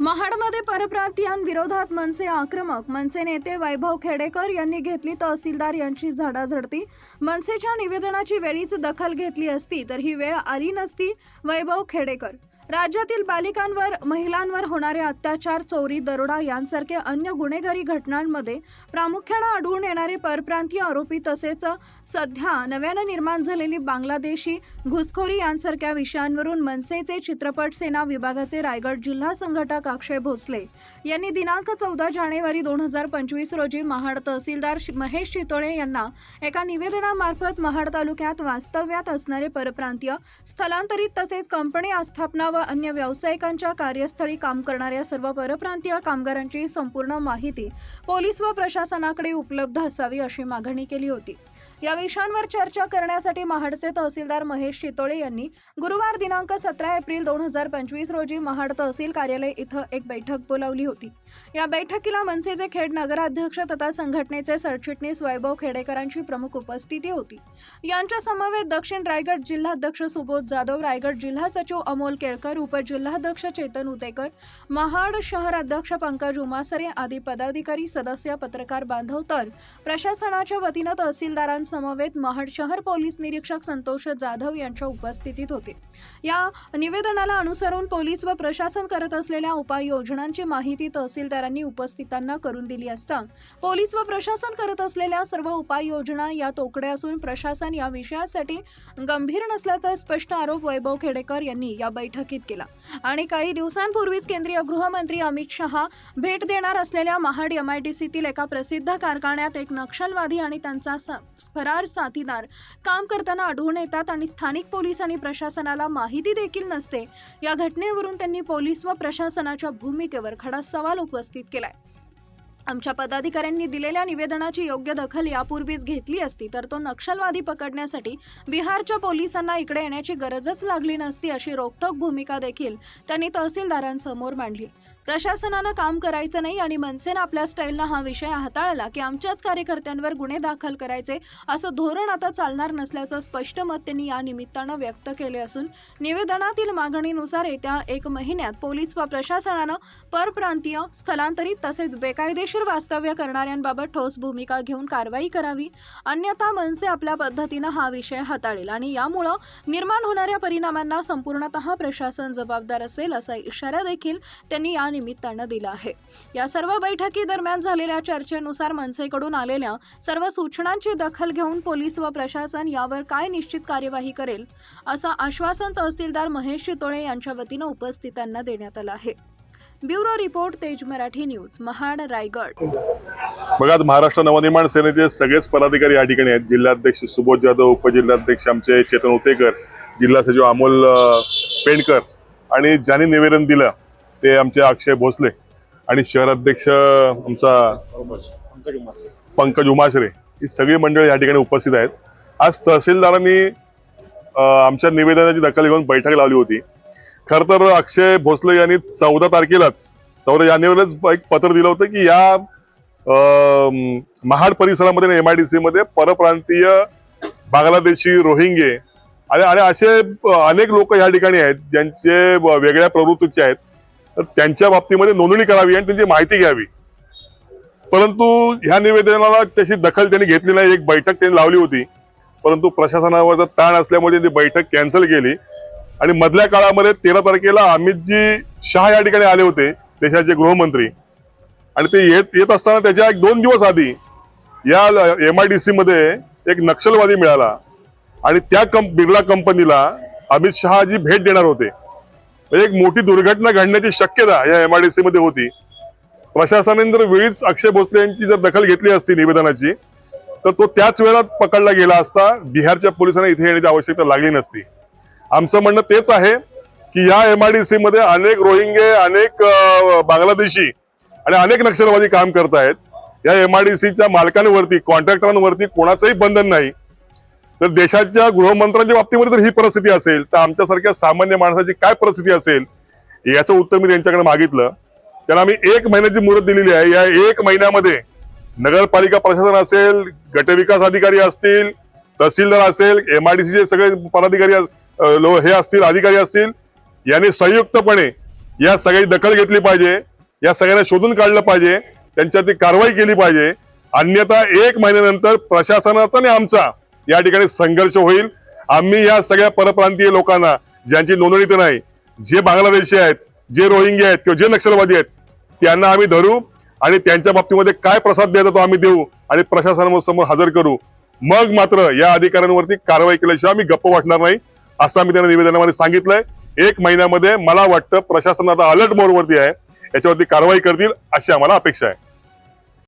महाडमध्ये परप्रांतीयांविरोधात मनसे आक्रमक. मनसे नेते वैभव खेडेकर यांनी घेतली तहसीलदार यांची झाडाझडती. मनसेच्या निवेदनाची वेळीच दखल घेतली असती तर ही वेळ आली नसती वैभव खेडेकर. राज्यातील बालिकांवर महिलांवर होणारे अत्याचार चोरी दरोडा यांसारखे अन्य गुन्हेगारी घटनांमध्ये प्रामुख्यानं आढळून येणारे परप्रांतीय आरोपी तसेच सध्या नव्यानं निर्माण झालेली बांगलादेशी घुसखोरी यांसारख्या विषयांवरून मनसेचे चित्रपट सेना विभागाचे रायगड जिल्हा संघटक अक्षय भोसले यांनी दिनांक चौदा जानेवारी दोन हजार पंचवीस रोजी महाड तहसीलदार महेश चितोळे यांना एका निवेदनामार्फत महाड तालुक्यात वास्तव्यात असणारे परप्रांतीय स्थलांतरित तसेच कंपनी आस्थापना किंवा अन्य व्यावसायिकांच्या कार्यस्थळी काम करणाऱ्या सर्व परप्रांतीय कामगारांची संपूर्ण माहिती पोलीस व प्रशासनाकडे उपलब्ध असावी अशी मागणी केली होती. या विषयांवर चर्चा करण्यासाठी महाडचे तहसीलदार महेश शितोळे यांनी गुरुवार दिनांक सतरा एप्रिल दोन हजार पंचवीस रोजी महाड तहसील कार्यालय इथं एक बैठक बोलावली होती. या बैठकीला मनसेचे खेड नगराध्यक्ष तथा संघटनेचे सरचिटणीस वैभव खेडेकरांची प्रमुख उपस्थिती होती. यांच्या समवेत दक्षिण रायगड जिल्हाध्यक्ष सुबोध जाधव रायगड जिल्हा सचिव अमोल केळकर उपजिल्हाध्यक्ष चेतन उतेकर महाड शहर अध्यक्ष पंकज उमासरे आदी पदाधिकारी सदस्य पत्रकार बांधव तर प्रशासनाच्या वतीनं तहसीलदारांसमवेत महाड शहर पोलीस निरीक्षक संतोष जाधव यांच्या उपस्थितीत होते. या निवेदनाला अनुसरून पोलीस व प्रशासन करत असलेल्या उपाययोजनांची माहिती तहसीलदारांनी उपस्थितांना करून दिली असता. पोलीस व प्रशासन करत असलेल्या सर्व उपाययोजना या तोकड्या असून प्रशासन या विषयासाठी गंभीर नसल्याचा स्पष्ट आरोप वैभव खेडेकर यांनी या बैठकीत केला. आणि काही दिवसांपूर्वीच केंद्रीय गृहमंत्री अमित शहा भेट देणार असलेल्या महाड एमआयडीसीतील एका प्रसिद्ध कारखान्यात एक नक्षलवादी आणि त्यांचा सा- फरार साथीदार काम करताना आढळून येतात आणि स्थानिक पोलीस आणि प्रशासनाला माहिती देखील नसते. या घटनेवरून त्यांनी पोलीस व प्रशासनाच्या भूमिकेवर खडा सवाल उपस्थित केलाय. आमच्या पदाधिकाऱ्यांनी दिलेल्या निवेदनाची योग्य दखल यापूर्वीच घेतली असती तर तो नक्षलवादी पकडण्यासाठी बिहारच्या पोलिसांना इकडे येण्याची गरजच लागली नसती अशी रोखठोक भूमिका देखील त्यांनी तहसीलदारांसमोर मांडली. प्रशासनानं काम करायचं नाही आणि मनसेनं आपल्या स्टाईलनं हा विषय हाताळला की आमच्याच कार्यकर्त्यांवर गुन्हे दाखल करायचे असं धोरण आता चालणार नसल्याचं स्पष्ट मत त्यांनी या निमित्तानं व्यक्त केले असून निवेदनातील मागणीनुसार येत्या एक महिन्यात पोलीस व प्रशासनानं परप्रांतीय स्थलांतरित तसेच बेकायदेशीर वास्तव्य करणाऱ्यांबाबत ठोस भूमिका घेऊन कारवाई करावी. अन्यथा मनसे आपल्या पद्धतीनं हा विषय हाताळेल आणि यामुळं निर्माण होणाऱ्या परिणामांना संपूर्णतः प्रशासन जबाबदार असेल असा इशारा देखील त्यांनी या निमित्तानं दिला आहे. या सर्व बैठकी दरम्यान झालेल्या चर्चेनुसार मनसेकडून आलेल्या सर्व सूचनांची दखल घेऊन पोलीस व प्रशासन यावर काय निश्चित कार्यवाही करेल असं आश्वासन तहसीलदार महेश शितोळे यांच्या वतीनं उपस्थितांना देण्यात आलं आहे. ब्युरो रिपोर्ट तेज मराठी न्यूज महाड रायगड. बघा महाराष्ट्र नवनिर्माण सेनेचे सगळेच पदाधिकारी या ठिकाणी आहेत. जिल्हाध्यक्ष सुबोध जाधव उपजिल्हाध्यक्ष आमचे चेतन उतेकर जिल्हा सचिव अमोल पेंडकर आणि ज्यांनी निवेदन दिलं ते आमचे अक्षय भोसले आणि शहराध्यक्ष आमचा पंकज उमाश्रे ही सगळी मंडळी या ठिकाणी उपस्थित आहेत. आज तहसीलदारांनी आमच्या निवेदनाची दखल घेऊन बैठक लावली होती. खर तर अक्षय भोसले यांनी चौदा तारखेलाच चौदा जानेवारीलाच एक पत्र दिलं होतं की या महाड परिसरामध्ये एम आय डी सी मध्ये परप्रांतीय बांगलादेशी रोहिंगे आणि आणि असे अनेक लोक या ठिकाणी आहेत ज्यांचे वेगळ्या प्रवृत्तीचे आहेत. तर त्यांच्या बाबतीमध्ये नोंदणी करावी आणि त्यांची माहिती घ्यावी. परंतु ह्या निवेदनाला त्याची दखल त्यांनी घेतली नाही. एक बैठक त्यांनी लावली होती. परंतु प्रशासनावरचा ताण असल्यामुळे ती बैठक कॅन्सल केली. आणि मधल्या काळामध्ये तेरा तारखेला अमितजी शहा या ठिकाणी आले होते देशाचे गृहमंत्री. आणि ते येत येत असताना त्याच्या एक दोन दिवस आधी या एम आय डी सीमध्ये एक नक्षलवादी मिळाला. आणि त्या कंप बिर्ला कंपनीला अमित शहाजी भेट देणार होते. म्हणजे एक मोठी दुर्घटना घडण्याची शक्यता या एम आर डी सी मध्ये होती. प्रशासनाने जर वेळीच अक्षय भोसले यांची जर दखल घेतली असती निवेदनाची तर तो त्याच वेळात पकडला गेला असता. बिहारच्या पोलिसांना इथे येण्याची आवश्यकता लागली नसती. आमचं म्हणणं तेच आहे की या एम डी सी मध्ये अनेक रोहिंगे अनेक बांगलादेशी आणि अनेक नक्षलवादी काम करतायत. या एम डी सीच्या मालकांवरती कॉन्ट्रॅक्टरांवरती कोणाचंही बंधन नाही. तर देशाच्या गृहमंत्र्यांच्या बाबतीमध्ये जर ही परिस्थिती असेल तर आमच्यासारख्या सामान्य माणसाची काय परिस्थिती असेल याचं उत्तर मी त्यांच्याकडे मागितलं. त्यांना आम्ही एक महिन्याची मुदत दिलेली आहे. या एक महिन्यामध्ये नगरपालिका प्रशासन असेल गटविकास अधिकारी असतील तहसीलदार असेल एम आय डी सगळे पदाधिकारी हे असतील अधिकारी असतील यांनी संयुक्तपणे या सगळ्याची दखल घेतली पाहिजे या सगळ्यांना शोधून काढलं पाहिजे त्यांच्यावरती कारवाई केली पाहिजे. अन्यथा एक महिन्यानंतर प्रशासनाचा आणि आमचा या ठिकाणी संघर्ष होईल. आम्ही या सगळ्या परप्रांतीय लोकांना ज्यांची नोंदणी तर नाही जे बांगलादेशी आहेत जे रोहिंगे आहेत किंवा जे नक्षलवादी आहेत त्यांना आम्ही धरू आणि त्यांच्या बाबतीमध्ये काय प्रसाद द्यायचा तो आम्ही देऊ आणि प्रशासनासमोर हजर करू. मग मात्र या अधिकाऱ्यांवरती कारवाई केल्याशिवाय आम्ही गप्प वाटणार नाही असं आम्ही त्यांना निवेदनामध्ये सांगितलंय. एक महिन्यामध्ये मला वाटतं प्रशासन आता अलर्ट मोडवरती आहे याच्यावरती कारवाई करतील अशी आम्हाला अपेक्षा आहे.